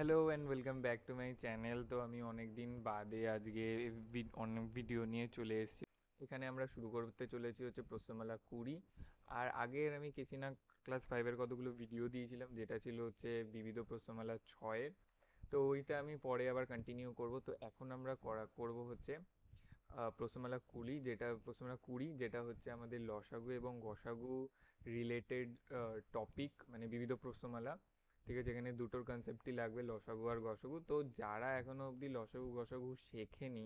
Hello and welcome back to my channel তো আমি অনেক দিন বাদে আজকে অনেক ভিডিও নিয়ে চলে এসেছি। এখানে আমরা শুরু করতে চলেছি হচ্ছে প্রশ্নমালা কুড়ি। আর আগের আমি কেসিনা ক্লাস ফাইভের কতগুলো ভিডিও দিয়েছিলাম, যেটা ছিল হচ্ছে বিবিধ প্রশ্নমালা ছয়ের। তো ওইটা আমি পরে আবার কন্টিনিউ করব। তো এখন আমরা করা, করব হচ্ছে প্রশ্নমালা কুড়ি, যেটা প্রশ্নমালা কুড়ি, যেটা হচ্ছে আমাদের লসাগু এবং গসাগু রিলেটেড টপিক মানে বিবিধ প্রশ্নমালা ঠিক আছে, এখানে দুটোর কনসেপ্টই লাগবে, লসাগু আর গসাগু। তো যারা এখনও অবধি লসাগু, গসাগু শেখেনি,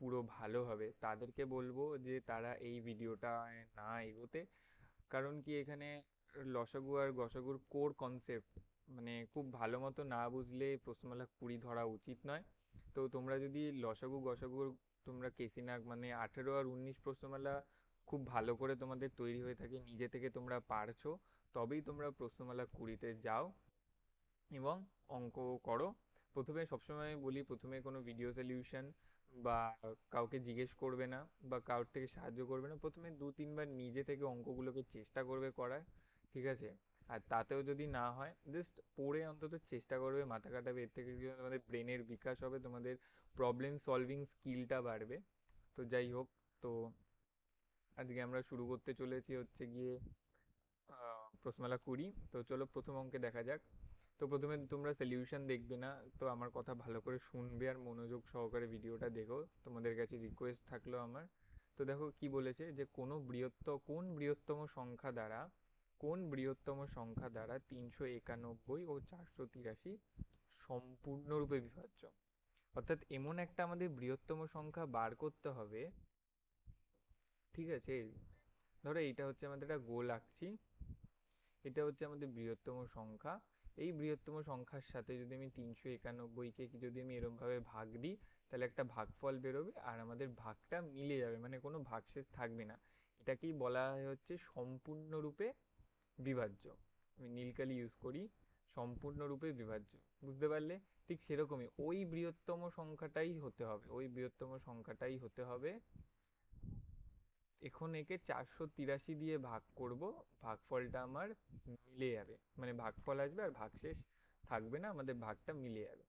পুরো ভালোভাবে তাদেরকে বলব যে তারা এই ভিডিওটা না এগোতে। কারণ কি এখানে লসাগু আর গসাগুর কোর কনসেপ্ট মানে খুব ভালো মতো না বুঝলে প্রশ্নমালা কুড়ি ধরা উচিত নয়। তো তোমরা যদি লসাগু, গসাগুর, তোমরা কেসিনাক মানে আঠেরো আর উনিশ প্রশ্নমালা খুব ভালো করে তোমাদের তৈরি হয়ে থাকে, নিজে থেকে তোমরা পারছ, তবেই তোমরা প্রশ্নমালা কুড়িতে যাও। এবং অঙ্ক করো। প্রথমে সবসময় বলি প্রথমে কোনো ভিডিও সলিউশন বা কাউকে জিজ্ঞেস করবে না বা কারোর থেকে সাহায্য করবে না। প্রথমে দু তিনবার নিজে থেকে অঙ্কগুলোকে চেষ্টা করবে করার ঠিক আছে? আর তাতেও যদি না হয় জাস্ট পড়ে অন্তত চেষ্টা করবে মাথা কাটাবে এর থেকে কি তোমাদের ব্রেনের বিকাশ হবে তোমাদের প্রবলেম সলভিং স্কিলটা বাড়বে। তো যাই হোক তো আজকে আমরা শুরু করতে চলেছি হচ্ছে গিয়ে আহ, প্রশ্নমালা কুড়ি তো চলো প্রথম অঙ্কে দেখা যাক। তো প্রথমে তোমরা সলিউশন দেখবে না, তো আমার কথা ভালো করে শুনবে আর মনোযোগ সহকারে ভিডিওটা দেখো। তোমাদের কাছে রিকোয়েস্ট থাকল আমার। তো দেখো কি বলেছে যে, কোনো বৃহত্ত, কোন বৃহত্তম সংখ্যা দ্বারা, কোন বৃহত্তম সংখ্যা দ্বারা তিনশো একানব্বই ও চারশো তিরাশি সম্পূর্ণরূপে বিভাজ্য? অর্থাৎ এমন একটা আমাদের বৃহত্তম সংখ্যা বার করতে হবে। ঠিক আছে? ধরো এইটা হচ্ছে আমাদের একটা গোল আঁকছি। এটা হচ্ছে আমাদের বৃহত্তম সংখ্যা। এই বৃহত্তম সংখ্যার সাথে যদি আমি তিনশো একানব্বইকে যদি আমি এরকম ভাবে ভাগ দিই, তাহলে একটা ভাগফল বেরোবে আর আমাদের ভাগটা মিলে যাবে মানে কোনো ভাগশেষ থাকবে না। এটাকেই বলা হয় হচ্ছে সম্পূর্ণরূপে বিভাজ্য। আমি নীলকালি ইউজ করি, সম্পূর্ণরূপে বিভাজ্য। বুঝতে পারলে? ঠিক সেরকমই। ওই বৃহত্তম সংখ্যাটাই হতে হবে, ওই বৃহত্তম সংখ্যাটাই হতে হবে এখন একে চারশো তিরাশি দিয়ে ভাগ করব, ভাগফলটা আমার মিলে যাবে। মানে ভাগফল আসবে আর ভাগশেষ থাকবে না, আমাদের ভাগটা মিলে যাবে।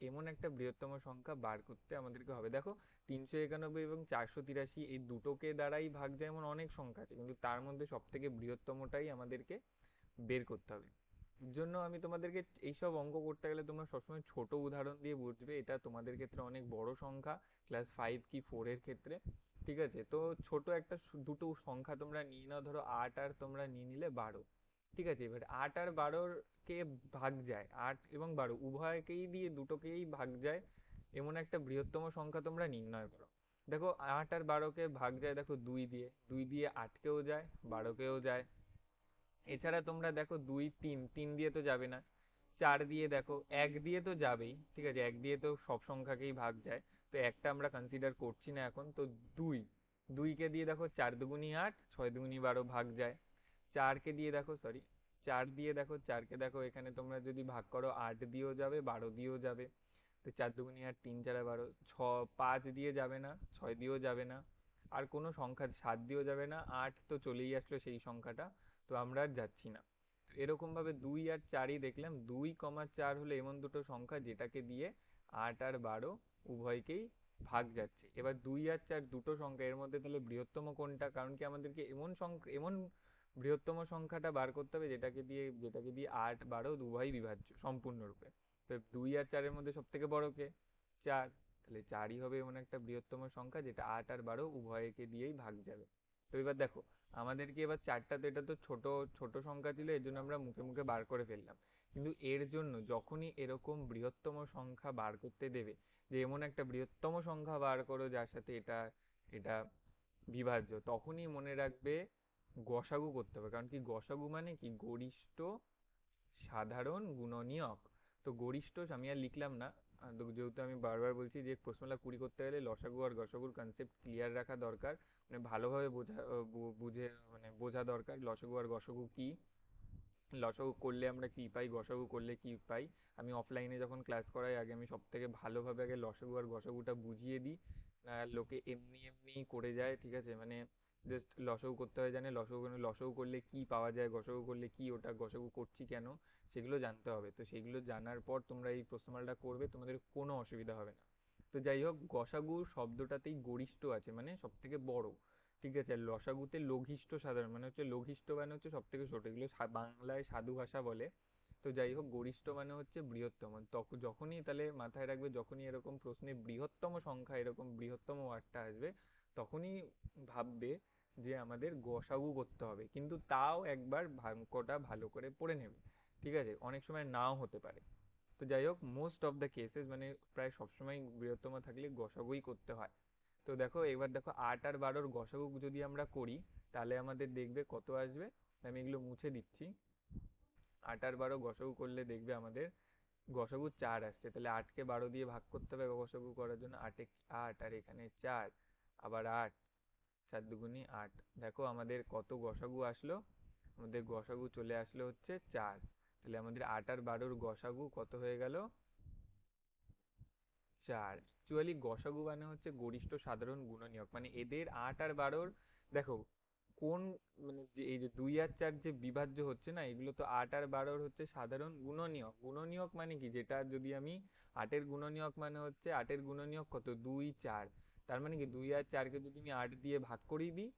এমন একটা বৃহত্তম সংখ্যা বার করতে আমাদেরকে হবে। দেখো, তিনশো একানব্বই এবং চারশো তিরাশি এই দুটোকে দ্বারাই ভাগ যায় এমন অনেক সংখ্যা আছে, কিন্তু তার মধ্যে সব থেকে বৃহত্তমটাই আমাদেরকে বের করতে হবে। এর জন্য আমি তোমাদেরকে এইসব অঙ্ক করতে গেলে তোমরা সবসময় ছোট উদাহরণ দিয়ে বুঝবে। এটা তোমাদের ক্ষেত্রে অনেক বড় সংখ্যা ক্লাস ফাইভ কি ফোর এর ক্ষেত্রে। ঠিক আছে? তো ছোট একটা দুটো সংখ্যা তোমরা নিয়ে নাও, ধরো আট আর তোমরা নিয়ে নিলে বারো। ঠিক আছে? এবার আট আর বারোর কে ভাগ যায়? আট এবং বারো, উভয়কেই দিয়ে দুটোকেই ভাগ যায়। এমন একটা বৃহত্তম সংখ্যা তোমরা নির্ণয় করো দেখো, আট আর বারোকে ভাগ যায়, দেখো, দুই দিয়ে। দুই দিয়ে আটকেও যায়, বারোকেও যায়। এছাড়া তোমরা দেখো, দুই, তিন তিন দিয়ে তো যাবে না। চার দিয়ে দেখো, এক দিয়ে তো যাবেই। ঠিক আছে? এক দিয়ে তো সব সংখ্যাকেই ভাগ যায়। তো একটা আমরা কনসিডার করছি না এখন, তো দুই। দুইকে দিয়ে দেখো চার দুগুনি আট, ছয় দুগুনি বারো ভাগ যায়। চারকে দিয়ে দেখো সরি চার দিয়ে দেখো, চারকে দেখো, এখানে তোমরা যদি ভাগ করো, আট দিয়েও যাবে, বারো দিয়েও যাবে। তো চার দুগুনি আট, তিন, চারে বারো, ছ, পাঁচ দিয়ে যাবে না, ছয় দিয়েও যাবে না। আর কোনো সংখ্যা, সাত দিয়েও যাবে না, আট তো চলেই আসলো সেই সংখ্যাটা, তো আমরা আর যাচ্ছি না। তো এরকম ভাবে দুই আর চারই দেখলাম, দুই কমা চার হলো এমন দুটো সংখ্যা যেটাকে দিয়ে আট আর বারো উভয়কেই ভাগ যাচ্ছে। এবার দুই আর চার দুটো সংখ্যা, এর মধ্যে তাহলে বৃহত্তম কোনটা? কারণ কি আমাদেরকে এমন সংখ্যা এমন বৃহত্তম সংখ্যাটা বার করতে হবে যেটাকে দিয়ে যেটাকে দিয়ে আট বারো উভয়ই বিভাজ্য সম্পূর্ণরূপে। তো দুই আর চারের মধ্যে সব থেকে বড় কে? চার। তাহলে চারই হবে এমন একটা বৃহত্তম সংখ্যা যেটা আট আর বারো উভয়কে দিয়েই ভাগ যাবে। তো এবার দেখো, আমাদেরকে এবার চারটা তো এটা তো ছোট ছোট সংখ্যা ছিল, এর জন্য আমরা মুখে মুখে বার করে ফেললাম। কিন্তু এর জন্য যখনই এরকম বৃহত্তম সংখ্যা বার করতে দেবে যে এমন একটা বৃহত্তম সংখ্যা বার করো যার সাথে এটা এটা বিভাজ্য, তখনই মনে রাখবে গসাগু করতে হবে। কারণ কি গসাগু মানে কি? গরিষ্ঠ, সাধারণ, গুণনীয়ক। তো গরিষ্ঠ আমি আর লিখলাম না। যেহেতু আমি বারবার বলছি যে প্রশ্নমালা কুড়ি করতে গেলে লসাগু আর গসাগুর কনসেপ্ট ক্লিয়ার রাখা দরকার। মানে ভালোভাবে বোঝা বুঝে মানে বোঝা দরকার লসাগু আর গসাগু কি। লসাগু করলে আমরা কি পাই গসাগু করলে কি পাই? আমি অফলাইনে যখন ক্লাস করাই, আগে আমি সব থেকে ভালোভাবে আগে লসাগু আর গসাগুটা বুঝিয়ে দিই। লোকে এমনি এমনি করে যায়, ঠিক আছে? মানে জাস্ট লসাগু করতে হয় জানে? লসাগু লসাগু করলে কি পাওয়া যায়? গসাগু করলে কি ওটা গসাগু করছি কেন? সেগুলো জানতে হবে। তো সেগুলো জানার পর তোমরা এই প্রশ্নমালাটা করবে, তোমাদের কোনো অসুবিধা হবে না। তো যাই হোক গসাগু শব্দটাতেই গরিষ্ঠ আছে মানে সব থেকে বড়। ঠিক আছে আর লসাগুতে লঘিষ্ঠ সাধারণ মানে হচ্ছে লঘিষ্ঠ মানে হচ্ছে সব থেকে ছোট, এগুলো বাংলায় সাধু ভাষা বলে। তো যাই হোক, গরিষ্ঠ মানে হচ্ছে বৃহত্তম। যখনই তাহলে মাথায় রাখবে, যখনই এরকম প্রশ্নে বৃহত্তম সংখ্যা এরকম বৃহত্তম ওয়ার্ডটা আসবে, তখনই ভাববে যে আমাদের গসাগু করতে হবে। কিন্তু তাও একবার অঙ্কটা ভালো করে পড়ে নেবে। ঠিক আছে, অনেক সময় নাও হতে পারে। তো যাই হোক মোস্ট অফ দ্য কেসেস মানে প্রায় সবসময় বৃহত্তম থাকলে গসাগুই করতে হয়। তো দেখো, এবার দেখো আট আর বারোর গসাগু যদি আমরা করি, তাহলে আমাদের দেখবে কত আসবে? আমি এগুলো মুছে দিচ্ছি। আট আর বারো গসাগু করলে দেখবে আমাদের গসাগু চার আসছে। তাহলে আটকে বারো দিয়ে ভাগ করতে হবে গসাগু করার জন্য। আটে আট আর এখানে চার, আবার আট, চার দুগুনি আট। দেখো আমাদের কত গসাগু আসলো? আমাদের গসাগু চলে আসলো হচ্ছে চার। তাহলে আমাদের আট আর বারোর গসাগু কত হয়ে গেল? চার। অ্যাকচুয়ালি গসাগু মানে হচ্ছে গরিষ্ঠ সাধারণ গুণনীয়ক। মানে এদের আট আর বারোর, দেখো, কোন মানে যে এই যে দুই আর চার যে বিভাজ্য হচ্ছে না, এগুলো তো আট আর বারোর হচ্ছে সাধারণ গুণনীয়ক। গুণনীয়ক মানে কি? যেটা যদি আমি আটের গুণনীয়ক মানে হচ্ছে আটের গুণনীয়ক কত? দুই চার। তার মানে কি? দুই আর চারকে যদি আমি আট দিয়ে ভাগ করিয়ে দিই,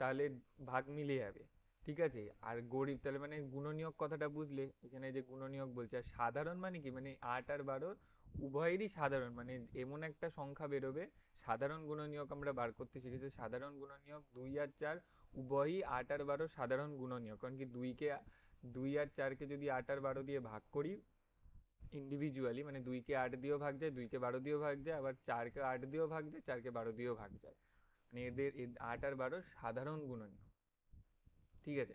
তাহলে ভাগ মিলে যাবে। ঠিক আছে? আর গরিব, তাহলে মানে গুণনীয়ক কথাটা বুঝলে, এখানে যে গুণনীয়ক বলছে, আর সাধারণ মানে কি? মানে আট আর বারোর উভয়েরই সাধারণ মানে এমন একটা সংখ্যা বেরোবে, সাধারণ গুণনীয়ক আমরা বার করতে শিখেছি, সাধারণ গুণনীয়ক দুই আর চার, উভয়ই আট আর বারো সাধারণ গুণনীয়ক, কারণ কি দুইকে, দুই আর চারকে যদি আট আর বারো দিয়ে ভাগ করি ইন্ডিভিজুয়ালি মানে দুইকে আট দিয়েও ভাগ যায়, দুইকে বারো দিয়েও ভাগ যায়, আবার চারকে আট দিয়েও ভাগ যায়, চারকে বারো দিয়েও ভাগ যায়। মানে এদের আট আর বারো সাধারণ গুণনীয়ক। ঠিক আছে?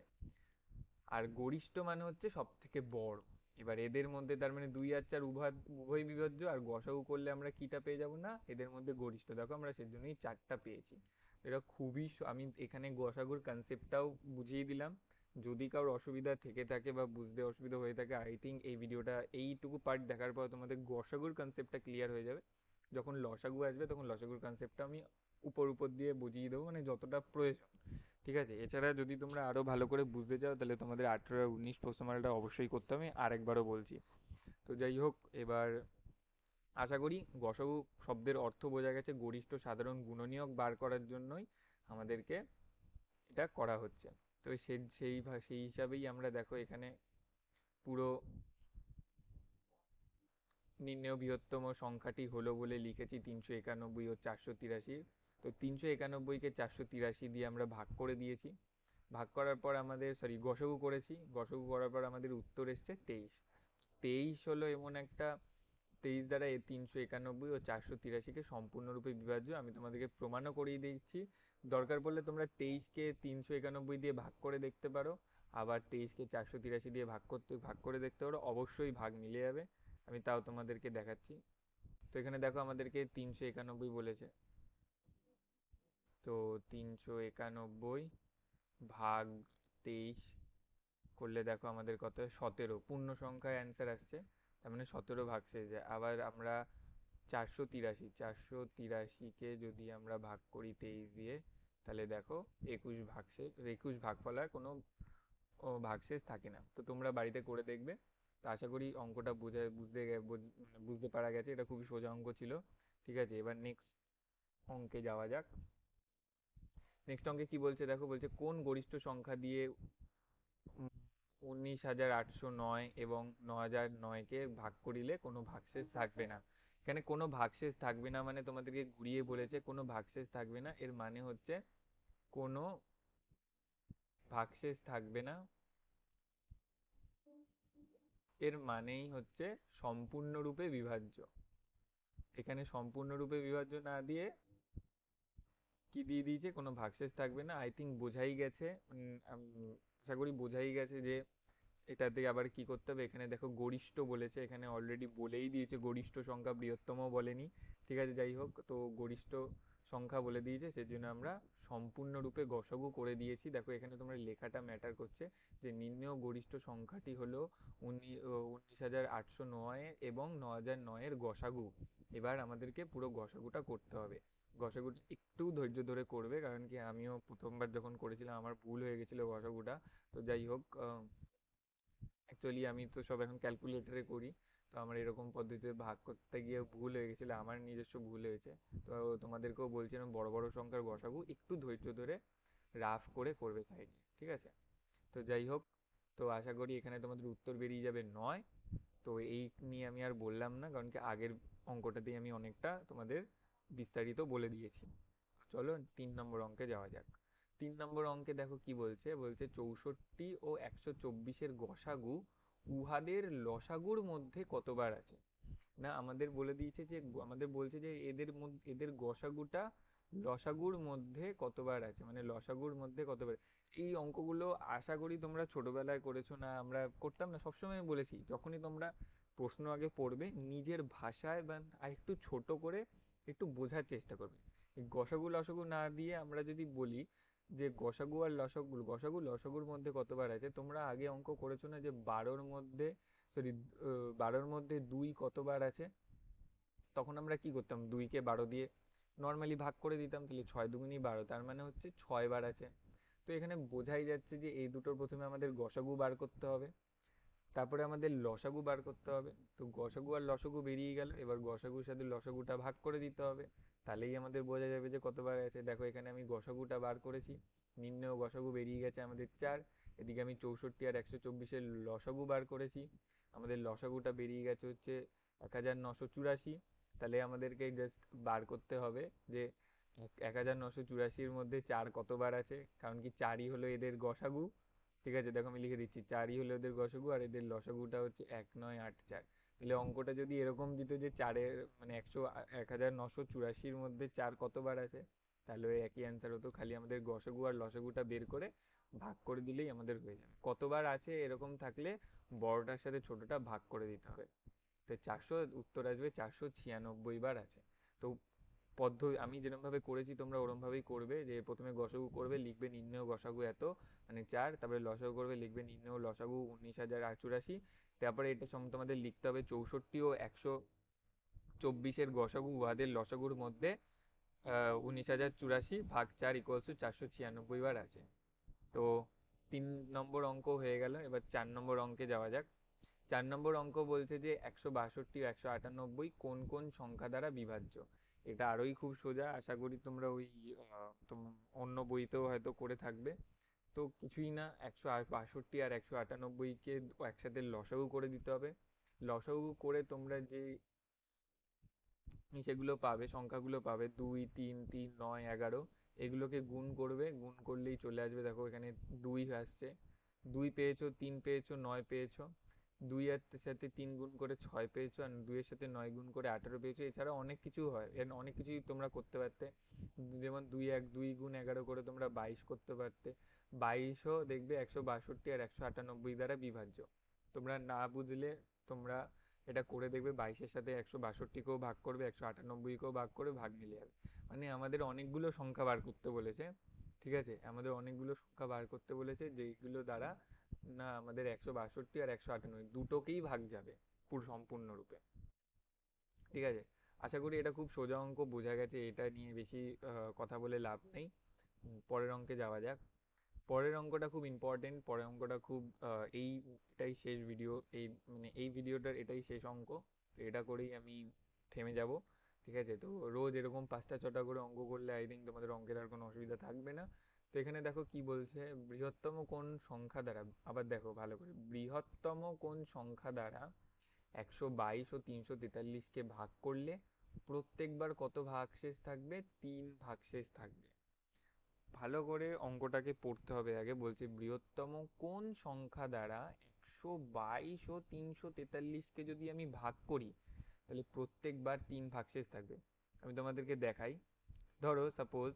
আর গরিষ্ঠ মানে হচ্ছে সব থেকে বড়। এবার এদের মধ্যে তার মানে দুই আর চার উভয় উভয় বিভাজ্য আর গসাগু করলে আমরা কিটা পেয়ে যাব না? এদের মধ্যে গরিষ্ঠ। দেখো আমরা সেজন্যই চারটা পেয়েছি। এটা খুবই আমি এখানে গসাগুর কনসেপ্টটাও বুঝিয়ে দিলাম। যদি কারোর অসুবিধা থেকে থাকে বা বুঝতে অসুবিধা হয়ে থাকে আই থিঙ্ক এই ভিডিওটা, এইটুকু পার্ট দেখার পর তোমাদের গসাগুর কনসেপ্টটা ক্লিয়ার হয়ে যাবে। যখন লসাগু আসবে, তখন লসাগুর কনসেপ্টটা আমি উপর উপর দিয়ে বুঝিয়ে দেবো মানে যতটা প্রয়োজন। ঠিক আছে? এছাড়া যদি তোমরা আরও ভালো করে বুঝতে চাও, তাহলে তোমাদের আঠেরো আর উনিশ প্রশ্নমালাটা অবশ্যই করতে হবে। আরেকবারও বলছি। তো যাই হোক, এবার আশা করি গসাগু শব্দের অর্থ বোঝা গেছে। গরিষ্ঠ, সাধারণ, গুণনীয়ক বার করার জন্যই আমাদেরকে এটা করা হচ্ছে। তো সেই সেই সেই হিসাবেই আমরা দেখো এখানে পুরো নির্ণেয় বৃহত্তম সংখ্যাটি হলো বলে লিখেছি তিনশো একানব্বই ও চারশো তিরাশি তো তিনশো একানব্বইকে চারশো তিরাশি দিয়ে আমরা ভাগ করে দিয়েছি। ভাগ করার পর আমাদের সরি গসগু করেছি। গসগু করার পর আমাদের উত্তর এসছে তেইশ। তেইশ হলো এমন একটা, তেইশ দ্বারা তিনশো একানব্বই ও চারশো তিরাশিকে সম্পূর্ণরূপে বিভাজ্য। আমি তোমাদেরকে প্রমাণও করিয়ে দিচ্ছি। দরকার পড়লে তোমরা তেইশকে তিনশো একানব্বই দিয়ে ভাগ করে দেখতে পারো। আবার তেইশকে চারশো তিরাশি দিয়ে ভাগ করতে, ভাগ করে দেখতে পারো। অবশ্যই ভাগ মিলে যাবে। আমি তাও তোমাদেরকে দেখাচ্ছি। তো এখানে দেখো আমাদেরকে তিনশো একানব্বই বলেছে। তো তিনশো একানব্বই ভাগ তেইশ করলে দেখো আমাদের কত? সতেরো। পূর্ণ সংখ্যায় অ্যান্সার আসছে। তার মানে সতেরো ভাগ শেষে। আবার আমরা চারশো তিরাশি, চারশো তিরাশিকে যদি আমরা ভাগ করি তেইশ দিয়ে, তাহলে দেখো একুশ ভাগশেষ একুশ ভাগফল হয় কোনো ভাগশেষ থাকে না। তো তোমরা বাড়িতে করে দেখবে। তো আশা করি অঙ্কটা বুঝে, বুঝতে বুঝতে পারা গেছে। এটা খুবই সোজা অঙ্ক ছিল। ঠিক আছে, এবার নেক্সট অঙ্কে যাওয়া যাক। নেক্সট অঙ্কে কি বলছে? দেখো, বলছে কোন গরিষ্ঠ সংখ্যা দিয়ে উনিশ হাজার আটশো নয় এবং ন হাজার নয়কে ভাগ করিলে কোনো ভাগশেষ থাকবে না। এখানে কোনো ভাগশেষ থাকবে না মানে তোমাদেরকে ঘুরিয়ে বলেছে, কোনো ভাগশেষ থাকবে না। এর মানে হচ্ছে কোনো ভাগশেষ থাকবে না। এর মানেই হচ্ছে সম্পূর্ণরূপে বিভাজ্য। এখানে সম্পূর্ণরূপে বিভাজ্য না দিয়ে কি দিয়ে দিয়েছে? কোনো ভাগশেষ থাকবে না। আই থিঙ্ক বোঝাই গেছে। আশা করি বোঝাই গেছে যে এটাতে আবার কি করতে হবে? এখানে দেখো গরিষ্ঠ বলেছে। এখানে অলরেডি বলেই দিয়েছে। গরিষ্ঠ সংখ্যা বৃহত্তম বলেনি। ঠিক আছে, যাই হোক। তো গরিষ্ঠ সংখ্যা বলে দিয়েছে। সেজন্য আমরা সম্পূর্ণরূপে গসগু করে দিয়েছি। দেখো, এখানে তোমরা লেখাটা ম্যাটার করছে যে নিম্ন গরিষ্ঠ সংখ্যাটি হলো উনিশ হাজার আটশো নয় এবং ন হাজার নয়ের গসাগু। এবার আমাদেরকে পুরো গসাগুটা করতে হবে। গসাগুটা একটু ধৈর্য ধরে করবে, কারণ কি আমিও প্রথমবার যখন করেছিলাম আমার ভুল হয়ে গেছিল গসাগুটা তো যাই হোক অ্যাকচুয়ালি আমি তো সব এখন ক্যালকুলেটরে করি। তো আমার এরকম পদ্ধতিতে ভাগ করতে গিয়ে ভুল হয়ে গেছিল, আমার নিজস্ব ভুল হয়েছে। তো তোমাদেরকেও বলছিলাম, বড় বড় সংখ্যার গসাগু একটু ধৈর্য ধরে রাফ করে করবে সাইডে ঠিক আছে? তো যাই হোক, তো আশা করি এখানে তোমাদের উত্তর বেরিয়ে যাবে নয়। তো এই নিয়ে আমি আর বললাম না, কারণ কি আগের অঙ্কটাতেই আমি অনেকটা তোমাদের বিস্তারিত বলে দিয়েছি। চলো তিন নম্বর অঙ্কে যাওয়া যাক। তিন নম্বর অঙ্কে দেখো কি বলছে? বলছে চৌষট্টি ও একশো চব্বিশের গসাগু উহাদের লসাগুর মধ্যে কতবার আছে? না, আমাদের বলে দিয়েছে যে, আমাদের বলছে যে এদের মধ্যে, এদের গসাগুটা লসাগুর মধ্যে কতবার আছে? মানে লসাগুর মধ্যে কতবার? এই অঙ্কগুলো আশা করি তোমরা ছোটবেলায় করেছ না, আমরা করতাম না, সবসময় বলেছি। যখনই তোমরা প্রশ্ন আগে পড়বে, নিজের ভাষায় বা একটু ছোট করে একটু বোঝার চেষ্টা করবে। গসাগু লসাগু না দিয়ে আমরা যদি বলি যে গসাগু আর লসাগু, গসাগু লসাগুর মধ্যে কতবার আছে? তোমরা আগে অঙ্ক করেছ না যে বারোর মধ্যে সরি বারোর মধ্যে দুই কতবার আছে? তখন আমরা কি করতাম? দুইকে বারো দিয়ে নর্মালি ভাগ করে দিতাম, তাহলে ছয় দুগুনি বারো, তার মানে হচ্ছে ছয় বার আছে। তো এখানে বোঝাই যাচ্ছে যে এই দুটোর প্রথমে আমাদের গসাগু বার করতে হবে। তারপরে আমাদের লসাগু বার করতে হবে। তো গসাগু আর লসাগু বেরিয়ে গেল। এবার গসাগুর সাথে লসাগুটা ভাগ করে দিতে হবে। তাহলেই আমাদের বোঝা যাবে যে কতবার আছে। দেখো, এখানে আমি গসাগুটা বার করেছি। নিম্নেও গসাগু বেরিয়ে গেছে আমাদের চার। এদিকে আমি চৌষট্টি আর একশো চব্বিশের লসাগু বার করেছি। আমাদের লসাগুটা বেরিয়ে গেছে হচ্ছে এক হাজার নশো চুরাশি। তাহলে আমাদেরকে জাস্ট বার করতে হবে যে এক হাজার নশো চুরাশির মধ্যে চার কতবার আছে? কারণ কি চারই হলো এদের গসাগু। ঠিক আছে? দেখো আমি লিখে দিচ্ছি, চারই হলো এদের গসাগু আর এদের লসাগুটা হচ্ছে এক নয় আট চার। তাহলে অঙ্কটা যদি এরকম দিত যে চারের মানে একশো, এক হাজার নশো চুরাশির মধ্যে চার কতবার আছে তাহলে ওই একই অ্যান্সার হতো। খালি আমাদের গসাগু আর লসাগুটা বের করে ভাগ করে দিলেই আমাদের হয়ে যাবে। কতবার আছে এরকম থাকলে বড়টার সাথে ছোটটা ভাগ করে দিতে হবে। তো চারশো, উত্তর আসবে চারশো ছিয়ানব্বই বার আছে। তো পদ্ধতি আমি যেরকমভাবে করেছি তোমরা ওরমভাবেই করবে। যে প্রথমে গসাগু করবে, লিখবে নির্ণয় গসাগু এত মানে চার, তারপরে লসাগু করবে, লিখবে নির্ণয় লসাগু উনিশ হাজার আটচুরাশি, তারপরে এটা তোমাদের লিখতে হবে চৌষট্টি ও একশো চব্বিশের গসাগু উহাদের লসাগুর মধ্যে উনিশ হাজার চুরাশি ভাগ চার ইকুয়ালস টু চারশো ছিয়ানব্বই বার আছে। তো তিন নম্বর অঙ্ক হয়ে গেল, এবার চার নম্বর অঙ্কে যাওয়া যাক। চার নম্বর অঙ্ক বলছে যে একশো বাষট্টি একশো আটানব্বই কোন কোন সংখ্যা দ্বারা বিভাজ্য? এটা আরোই খুব সোজা। আশা করি তোমরা ওই অন্য বইতেও হয়তো করে থাকবে। তো কিছুই না, একশো বাষট্টি আর একশো আটানব্বইকে একসাথে লসাগু করে দিতে হবে। লসাগু করে তোমরা যে সেগুলো পাবে, সংখ্যাগুলো পাবে, দুই, তিন তিন, নয়, এগারো, এগুলোকে গুণ করবে। গুণ করলেই চলে আসবে। দেখো এখানে দুই আসছে। দুই পেয়েছ, তিন পেয়েছ, নয় পেয়েছ। দুই এর সাথে তিন গুণ করে ছয় পেয়েছ আর দুইয়ের সাথে নয় গুণ করে আঠারো পেয়েছ এছাড়া অনেক কিছু হয় অনেক কিছুই তোমরা করতে পারতে। যেমন দুই এক দুই গুণ এগারো করে তোমরা বাইশ করতে পারতে। বাইশও দেখবে একশো বাষট্টি আর একশো আটানব্বই দ্বারা বিভাজ্য। তোমরা না বুঝলে তোমরা এটা করে দেখবে বাইশের সাথে একশো বাষট্টিকেও ভাগ করবে, একশো আটানব্বইকেও ভাগ করে ভাগ মিলে যাবে। মানে আমাদের অনেকগুলো সংখ্যা বার করতে বলেছে, ঠিক আছে? আমাদের অনেকগুলো সংখ্যা বার করতে বলেছে যেগুলো দ্বারা না, আমাদের একশো বাষট্টি আর একশো আটানব্বই দুটোকেই ভাগ যাবে পুরো সম্পূর্ণরূপে। ঠিক আছে? আশা করি এটা খুব সোজা অঙ্ক, বোঝা গেছে এটা নিয়ে বেশি কথা বলে লাভ নেই। পরের অঙ্কে যাওয়া যাক। পরের অঙ্কটা খুব ইম্পর্টেন্ট পরের অঙ্কটা খুব এইটাই শেষ ভিডিও এই মানে এই ভিডিওটার এটাই শেষ অঙ্ক। তো এটা করেই আমি থেমে যাব। ঠিক আছে? তো রোজ এরকম পাঁচটা ছটা করে অঙ্ক করলে আই থিঙ্ক তোমাদের অঙ্কের আর কোনো অসুবিধা থাকবে না। তো এখানে দেখো কি বলছে, বৃহত্তম কোন সংখ্যা দ্বারা, আবার দেখো ভালো করে, বৃহত্তম কোন সংখ্যা দ্বারা একশো বাইশ ও তিনশো তেতাল্লিশকে ভাগ করলে প্রত্যেকবার কত ভাগশেষ থাকবে? তিন ভাগশেষ থাকবে। ভালো করে অঙ্কটাকে পড়তে হবে আগে, বলছে বৃহত্তম কোন সংখ্যা দ্বারা একশো বাইশ ও তিনশো তেতাল্লিশকে যদি আমি ভাগ করি, তাহলে প্রত্যেকবার তিন ভাগশেষ থাকবে। আমি তোমাদেরকে দেখাই। ধরো সাপোজ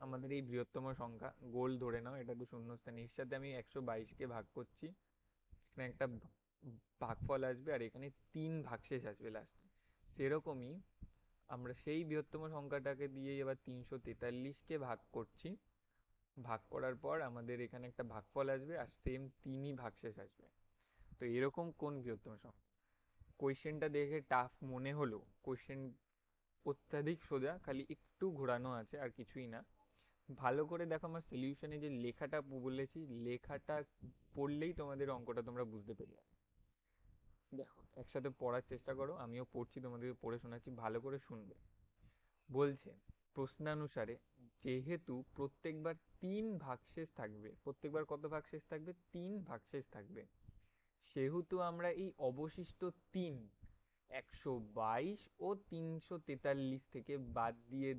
আমাদের এই বৃহত্তম সংখ্যা, গোল ধরে নাও, এটা তো শূন্যস্থান। এর সাথে আমি একশো বাইশকে ভাগ করছি। এখানে একটা ভাগফল আসবে আর এখানে তিন ভাগশেষ আসবে লাস্টে সেরকমই আমরা সেই বৃহত্তম সংখ্যাটাকে দিয়ে এবার তিনশো তেতাল্লিশকে ভাগ করছি। ভাগ করার পর আমাদের এখানে একটা ভাগফল আসবে আর সেম তিনই ভাগশেষ আসবে। তো এরকম কোন বৃহত্তম সংখ্যা? কোয়েশ্চেনটা দেখে টাফ মনে হলো। কোয়েশ্চেন অত্যাধিক সোজা, খালি একটু ঘোরানো আছে আর কিছুই না। ভালো করে দেখো আমার সলিউশনে যে লেখাটা বলেছি, লেখাটা পড়লেই তোমাদের অঙ্কটা তোমরা বুঝতে পেরে যাবে। দেখো, একসাথে পড়ার চেষ্টা করো, আমিও পড়ছি তোমাদেরকে পড়ে শোনাচ্ছি, ভালো করে শুনবে। বলছে, প্রশ্নানুসারে যেহেতু প্রত্যেকবার তিন ভাগশেষ থাকবে, প্রত্যেকবার কত ভাগশেষ থাকবে? তিন ভাগশেষ থাকবে। সেহেতু আমরা এই অবশিষ্ট তিন, একশো বাইশ ও তিনশো তেতাল্লিশ থেকে বাদ দিয়ে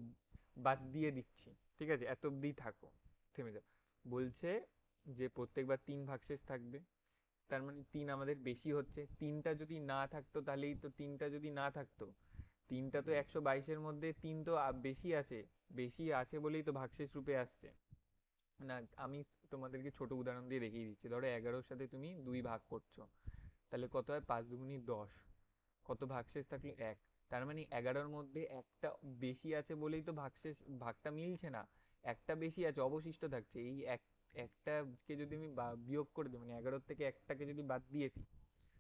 বাদ দিয়ে দিচ্ছি। ঠিক আছে, এত অব্দি থাকো, থেমে যাও। বলছে যে প্রত্যেকবার তিন ভাগশেষ থাকবে, তার মানে তিন আমাদের বেশি হচ্ছে, তিনটা যদি না থাকতো তাহলেই তো তিনটা যদি না থাকতো, তিনটা তো একশো বাইশের মধ্যে তিন তো বেশি আছে বেশি আছে বলেই তো ভাগশেষ রূপে আসছে। না, আমি তোমাদেরকে ছোট উদাহরণ দিয়ে দেখিয়ে দিচ্ছি, ধরো এগারোর সাথে তুমি দুই ভাগ করছ, তাহলে কত হয়? পাঁচ দুগুনি দশ, কত ভাগশেষ থাকল এক তার মানে এগারোর মধ্যে একটা বেশি আছে বলেই তো ভাগশেষ, ভাগটা মিলছে না। একটা বেশি আছে, অবশিষ্ট থাকছে। এই এক, একটাকে যদি আমি বিয়োগ করে দিই মানে এগারোর থেকে একটাকে যদি বাদ দিয়ে দিই,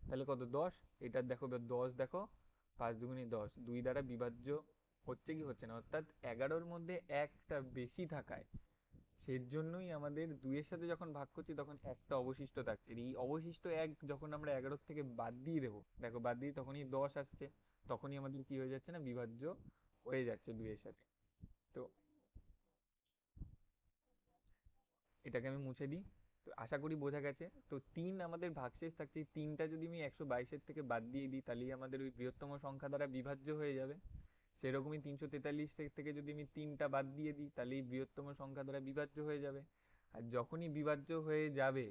তাহলে কত? দশ? এটার দেখো দশ দেখো, পাঁচ দুগুনি দশ, দুই দ্বারা বিভাজ্য হচ্ছে কি হচ্ছে না? অর্থাৎ এগারোর মধ্যে একটা বেশি থাকায় সেই জন্যই আমাদের দুইয়ের সাথে যখন ভাগ করছি, তখন একটা অবশিষ্ট থাকছে। এই অবশিষ্ট এক যখন আমরা এগারোর থেকে বাদ দিয়ে দেবো, দেখো বাদ দিয়ে তখনই দশ আসছে। তখনই আমাদের কি হয়ে যাচ্ছে না, বিভাজ্য হয়ে যাচ্ছে দুইয়ের সাথে। তো এটাকে আমি মুছে দিই। তো আশা করি বোঝা গেছে। তো তিন আমাদের ভাগশেষ থাকছে। তিনটা যদি আমি একশো বাইশের থেকে বাদ দিয়ে দিই, তাহলেই আমাদের ওই বৃহত্তম সংখ্যা দ্বারা বিভাজ্য হয়ে যাবে। সেরকমই তিনশো তেতাল্লিশ থেকে যদি আমি তিনটা বাদ দিয়ে দিই তাহলে এই বৃহত্তম সংখ্যা দ্বারা বিভাজ্য হয়ে যাবে। আর যখনই বিভাজ্য হয়ে যাবে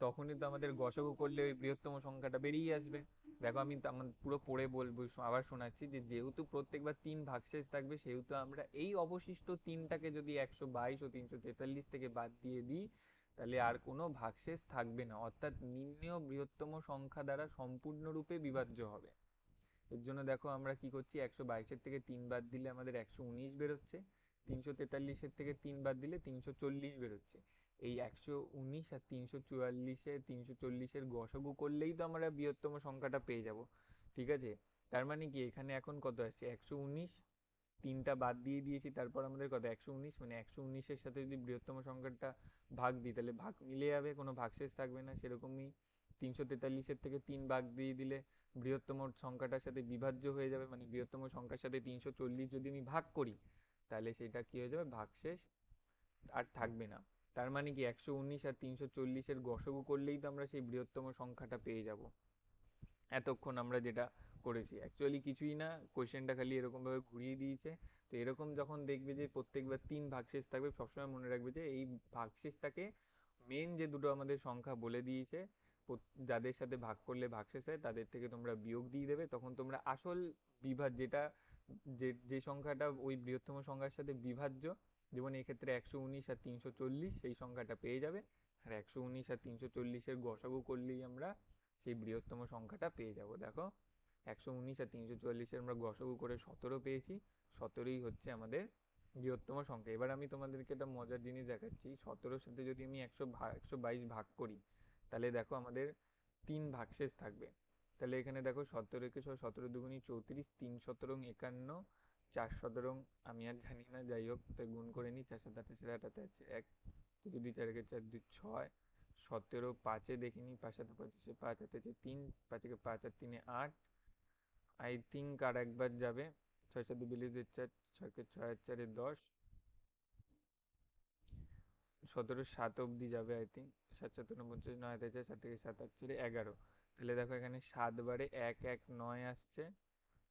তখনই তো আমাদের গসগু করলে ওই বৃহত্তম সংখ্যাটা বেরিয়ে আসবে। দেখো আমি পুরো পড়ে বলব আবার শোনাচ্ছি যে যেহেতু প্রত্যেকবার তিন ভাগশেষ থাকবে, সেহেতু আমরা এই অবশিষ্ট তিনটাকে যদি একশো বাইশ ও তিনশো তেতাল্লিশ থেকে বাদ দিয়ে দিই, তাহলে আর কোনো ভাগশেষ থাকবে না। অর্থাৎ নিম্নেয় বৃহত্তম সংখ্যা দ্বারা সম্পূর্ণরূপে বিভাজ্য হবে। এর জন্য দেখো আমরা কি করছি, একশো বাইশের থেকে তিন বাদ দিলে আমাদের একশো উনিশ বেরোচ্ছে, তিনশো তেতাল্লিশের থেকে তিন বাদ দিলে তিনশো চল্লিশ বেরোচ্ছে। এই একশো উনিশ আর তিনশো চুয়াল্লিশে তিনশো চল্লিশের গসাগু করলেই তো আমরা বৃহত্তম সংখ্যাটা পেয়ে যাব, ঠিক আছে? তার মানে কি, এখানে এখন কত আসছে একশো উনিশ, তিনটা বাদ দিয়ে দিয়েছি, তারপর আমাদের কত? একশো উনিশ মানে একশো উনিশের সাথে যদি বৃহত্তম সংখ্যাটা ভাগ দিই, তাহলে ভাগ মিলে যাবে, কোনো ভাগশেষ থাকবে না, সেরকমই তিনশো তেতাল্লিশের থেকে তিন ভাগ দিয়ে দিলে বৃহত্তম সংখ্যাটার সাথে বিভাজ্য হয়ে যাবে মানে বৃহত্তম সংখ্যার সাথে তিনশো চল্লিশ যদি আমি ভাগ করি, তাহলে সেটা কি হয়ে যাবে? ভাগশেষ আর থাকবে না। তার মানে কি একশো উনিশ আর তিনশো চল্লিশের গসগু করলেই তো আমরা সেই বৃহত্তম সংখ্যাটা পেয়ে যাব। এতক্ষণ আমরা যেটা করেছি। অ্যাকচুয়ালি কিছুই না কোয়েশ্চেনটা খালি এরকমভাবে ঘুরিয়ে দিয়েছে। তো এরকম যখন দেখবে যে প্রত্যেকবার তিন ভাগশেষ থাকবে, সবসময় মনে রাখবে যে এই ভাগশেষটাকে মেন যে দুটো আমাদের সংখ্যা বলে দিয়েছে যাদের সাথে ভাগ করলে ভাগশেষ হয়, তাদের থেকে তোমরা বিয়োগ দিয়ে দেবে। তখন তোমরা আসল বিভাজ যেটা যে যে সংখ্যাটা ওই বৃহত্তম সংখ্যার সাথে বিভাজ্য যেমন এক্ষেত্রে একশো উনিশ আর তিনশো চল্লিশ সেই সংখ্যাটা পেয়ে যাবে। আর একশো উনিশ আর তিনশো চল্লিশের গসাগু করলেই আমরা সেই বৃহত্তম সংখ্যাটা পেয়ে যাব। দেখো, একশো উনিশ আর তিনশো চল্লিশের আমরা গসাগু করে সতেরো পেয়েছি। সতেরোই হচ্ছে আমাদের বৃহত্তম সংখ্যা। এবার আমি তোমাদেরকে একটা মজার জিনিস দেখাচ্ছি। সতেরোর সাথে যদি আমি একশো একশো বাইশ ভাগ করি, তাহলে দেখো আমাদের তিন ভাগশেষ থাকবে। তাহলে এখানে দেখো সতেরো একে সতেরো দুগুণী চৌত্রিশ, তিন সতেরো একান্ন চার সতেরো আমি আর জানি না, যাই হোক তাই গুণ করে নিই, চার সাত আঠাশ আটাতে আছে এক দুই দুই চার একে চার দুই ছয়, সতেরো পাঁচে দেখিনি পাঁচ সাথে পঁচিশে পাঁচ হাতে আছে তিন, পাঁচে পাঁচ আর তিনে আট, আই থিঙ্ক আর একবার যাবে, ছয় সাত বিয়াল্লিশ চার, ছয়কে ছয় আর চারে দশ, সতেরো সাত অবধি যাবে, আই থিঙ্ক, সাত সাত উনপঞ্চাশ নয় হাতে চার, সাত থেকে সাত আট চারে এগারো, তাহলে দেখো এখানে সাত বারে এক এক, নয় আসছে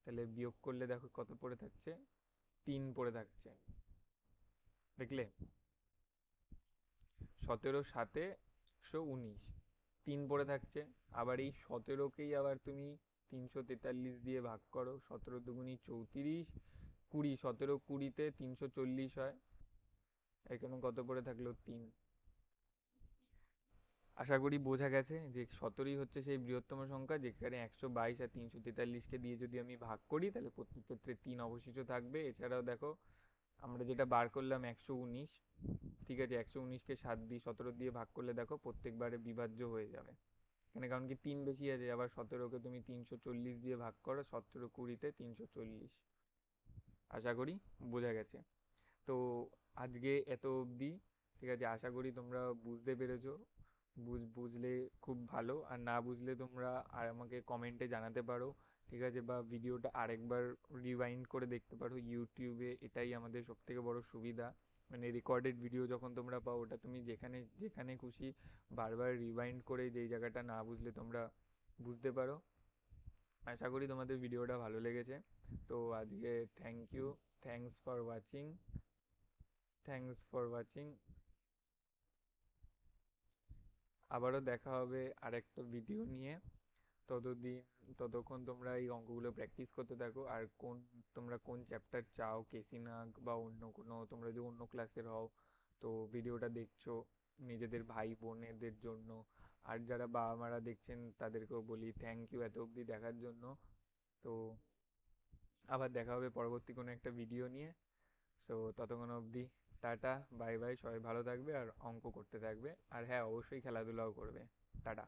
তাহলে বিয়োগ করলে দেখো কত পড়ে থাকছে? তিন পড়ে থাকছে। দেখলে? সতেরো সাতে একশো উনিশ। তিন পড়ে থাকছে। আবার এই সতেরোকেই আবার তুমি তিনশো তেতাল্লিশ দিয়ে ভাগ করো। সতেরো দুগুনি চৌত্রিশ। কুড়ি, সতেরো কুড়িতে তিনশো চল্লিশ হয়। এখানে কত পড়ে থাকল? তিন। আশা করি বোঝা গেছে যে সতেরোই হচ্ছে সেই বৃহত্তম সংখ্যা, যেখানে একশো বাইশ আর তিনশো তেতাল্লিশকে দিয়ে যদি আমি ভাগ করি, তাহলে প্রত্যেক ক্ষেত্রে তিন অবশিষ্ট থাকবে। এছাড়াও দেখো, আমরা যেটা বার করলাম একশো উনিশ, ঠিক আছে, একশো উনিশকে সাত দিয়ে সতেরো দিয়ে ভাগ করলে দেখো প্রত্যেকবারে বিভাজ্য হয়ে যাবে। এখানে কারণ কি তিন বেশি আছে, আবার সতেরোকে তুমি তিনশো চল্লিশ দিয়ে ভাগ করো, সতেরো কুড়িতে তিনশো চল্লিশ। আশা করি বোঝা গেছে। তো আজকে এত অবধি, ঠিক আছে, আশা করি তোমরা বুঝতে পেরেছ। বুঝলে খুব ভালো। আর না বুঝলে তোমরা আর আমাকে কমেন্টে জানাতে পারো, ঠিক আছে? বা ভিডিওটা আরেকবার রিওয়াইন্ড করে দেখতে পারো। ইউটিউবে এটাই আমাদের সবথেকে বড় সুবিধা। মানে রেকর্ডেড ভিডিও যখন তোমরা পাও, ওটা তুমি যেখানে যেখানে খুশি বারবার রিওয়াইন্ড করে যেই জায়গাটা না বুঝলে তোমরা বুঝতে পারো। আশা করি তোমাদের ভিডিওটা ভালো লেগেছে। তো আজকে thank you thanks for watching thanks for watching আবারও দেখা হবে আরেকটা ভিডিও নিয়ে। ততদিন, ততক্ষণ তোমরা এই অঙ্কগুলো প্র্যাকটিস করতে থাকো। আর কোন, তোমরা কোন চ্যাপ্টার চাও কেসিনাগ বা অন্য কোনো, তোমরা যদি অন্য ক্লাসের হও, তো ভিডিওটা দেখছ নিজেদের ভাই বোনেদের জন্য। আর যারা বাবা মারা দেখছেন, তাদেরকেও বলি থ্যাংক ইউ এত অবধি দেখার জন্য। তো আবার দেখা হবে পরবর্তী কোনো একটা ভিডিও নিয়ে। সো ততক্ষণ অবধি টাটা, বাই বাই, সবাই ভালো থাকবে আর অঙ্ক করতে থাকবে। আর হ্যাঁ অবশ্যই খেলাধুলাও করবে। টাটা।